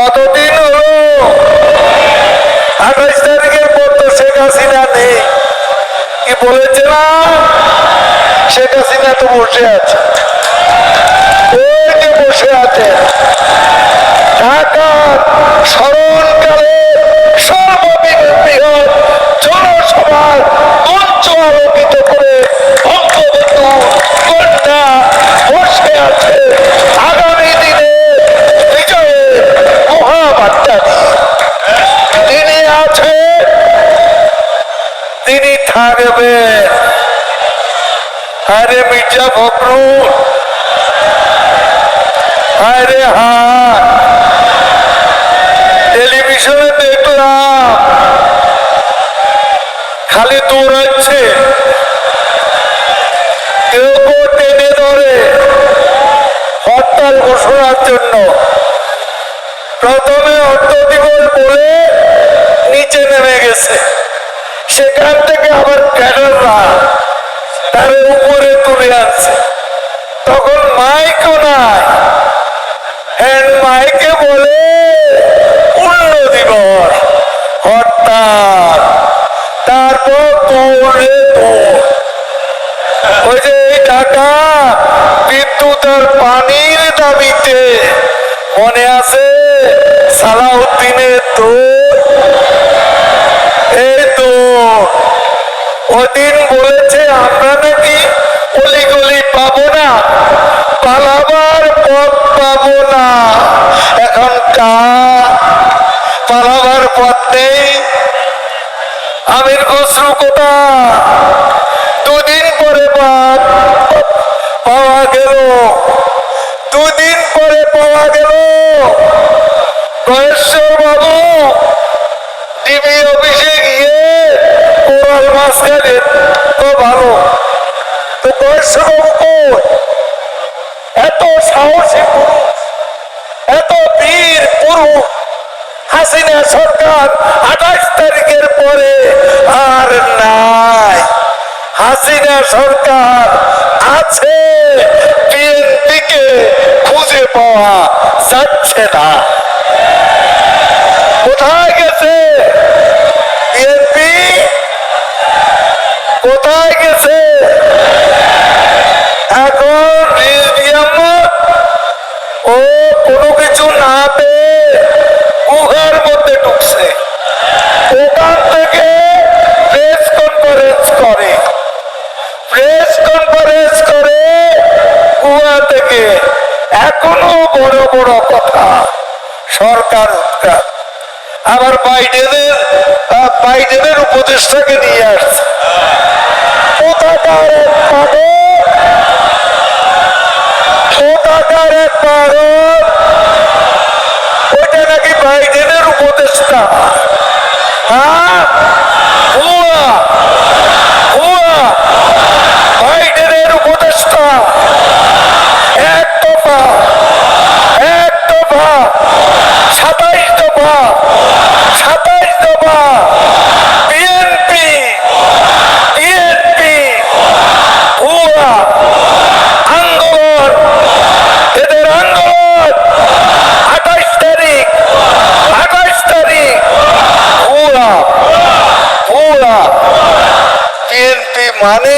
কতদিন হলো? আঠাইশ তারিখের পর তো শেখ হাসিনা নেই। কি বলেছে না? শেখ হাসিনা তো বসে আছে। বসে আছে। ঢাকার স্মরণকালে সর্ববৃহৎ জনসভার মঞ্চ আলোকিত তিনি থাকবেন আরে মির্জা ফখরুল। আরে হ্যাঁ টেলিভিশনে দেখলাম। খালি দৌড়াচ্ছে। কেউ কেউ টেনে ধরে। হরতাল ঘোষণার জন্য। প্রথমে অর্থ দিবস বলে নিচে নেমে গেছে। সেখান তার উপরে তুলে আনছে। তখন মাইকও নাই। হ্যান্ড মাইকে বলে পূর্ণ দিবস হরতাল তারপর দৌড়ে দৌড় ওই যে এই ঢাকা বিদ্যুৎ আর পানির দাবিতে মনে আছে, সালাউদ্দিনের দৌড় এই তো ওদিন বলেছে, আমরা নাকি অলিগলি পাবো না, পালাবার পথ পাবো না। এখন কা পালাবার পথ? নেই আমির খসরু কোথা দুদিন পরে বাদ পাওয়া গেল, দুদিন পরে পাওয়া গেল। গয়েশ্বর বাবু, ডিবি অফিসে গিয়ে কোরাল মাছ খেলেন তো ভালো। তো গয়েশ্বর এত সাহসী পুরুষ, এত বীর পুরুষ, হাসিনা সরকার আঠাশ তারিখের পরে আর নাই। হাসিনা সরকার আছে, বিএনপিকে খুঁজে পাওয়া যাচ্ছে না। বড় বড় কথা। সরকার আবার বাইডেনের বাইডেনের উপদেষ্টাকে নিয়ে আসছে। কোথাকার কোথাকার ওইটা নাকি বাইডেনের উপদেষ্টা? হ্যাঁ? mami,